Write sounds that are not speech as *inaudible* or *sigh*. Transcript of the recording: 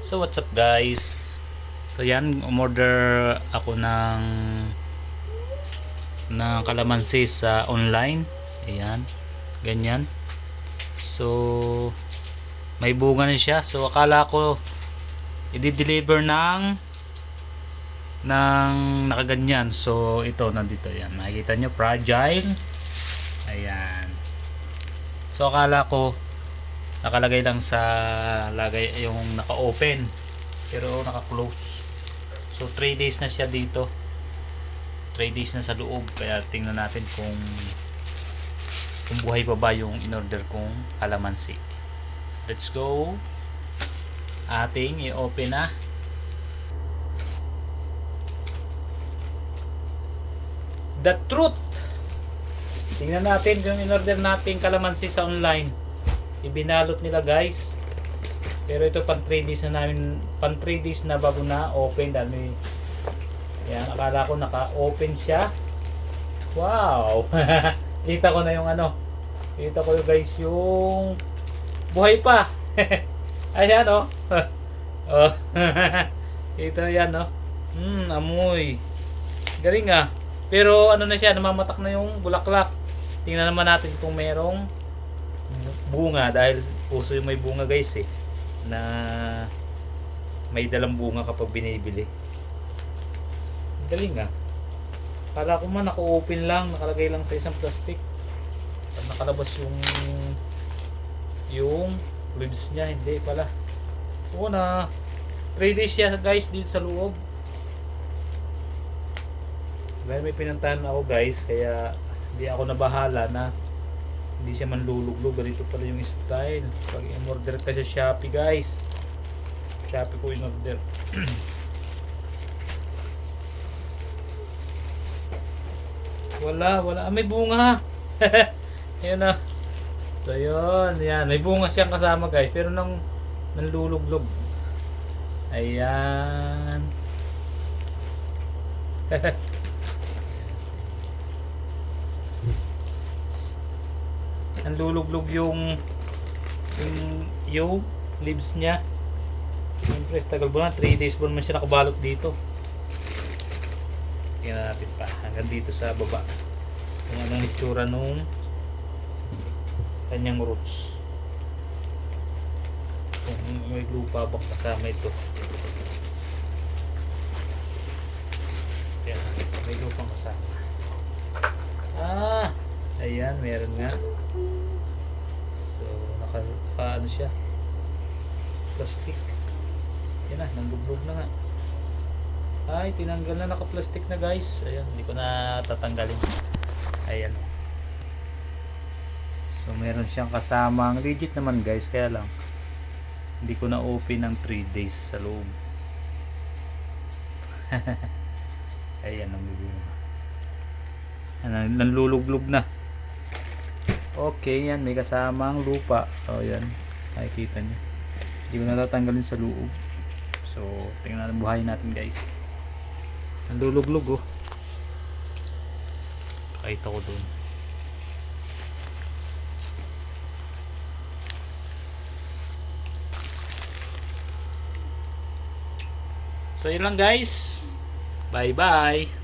So what's up guys? So yan, umorder ako ng ng kalamansi sa online. Ayan. Ganyan. So may bunga na siya. So akala ko i-deliver ng ng nakaganyan. So ito nandito yan. Makikita nyo fragile. Ayan. So akala ko nakalagay lang sa lagay yung naka-open. Pero naka-close. So 3 days na siya dito. 3 days na sa loob. Kaya tingnan natin kung kung buhay pa ba yung in-order kong kalamansi. Let's go. Ating i-open na. The truth! Tingnan natin yung in-order nating kalamansi sa online ibinalot nila guys. Pero ito pan 3 days na namin pan 3 days na bago na open may yan akala ko naka open siya. Wow! *laughs* Kita ko na yung ano. Kita ko guys yung buhay pa. *laughs* Ayan oh. *laughs* Oh. Ito yan oh. Hmm amoy. Galing ah. Pero ano na siya namamatak na yung bulaklak. Tingnan naman natin kung merong bunga dahil puso yung may bunga guys eh na may dalang bunga kapag binibili. Galing ah. Kala ko man naka-open lang nakalagay lang sa isang plastic. Pag nakalabas yung yung leaves niya hindi pala. Oo na 3 days siya guys dito sa loob. Dahil may pinuntahan ako guys kaya hindi ako nabahala na hindi siya manluluglog ganito pala yung style. Pag in-order ka sa Shopee guys. Shopee ko in-order. *clears throat* Wala wala. Ah, may bunga. *laughs* Yun na so yun. Yan may bunga siyang kasama guys. Pero nang nanluluglog ayan *laughs* nanluluglog yung yung yung leaves niya. Siyempre tagal ba na 3 days pa naman siya nakabalot dito. Tingnan natin pa hanggang dito sa baba. Kung anong itsura nung kanyang roots. Kung may lupa ba kasama ito? Yan may lupang kasama. Ah ayan meron nga naka, naka ano siya? Plastic. Yan na, nandublog na nga. Ay, tinanggal na naka-plastic na guys. Ayan, hindi ko na tatanggalin. Ayan. So, meron siyang kasamang legit naman guys, kaya lang hindi ko na open ng 3 days sa loob. *laughs* Ayan ang bibig. Nanluluglog na. Okay, yan. May kasamang lupa. O, yan. Nakikita niyo. Hindi ko natatanggalin sa loob. So, tingnan natin buhayin natin guys. Nanduluglog oh. Kahit ako doon. So, yun lang guys. Bye-bye.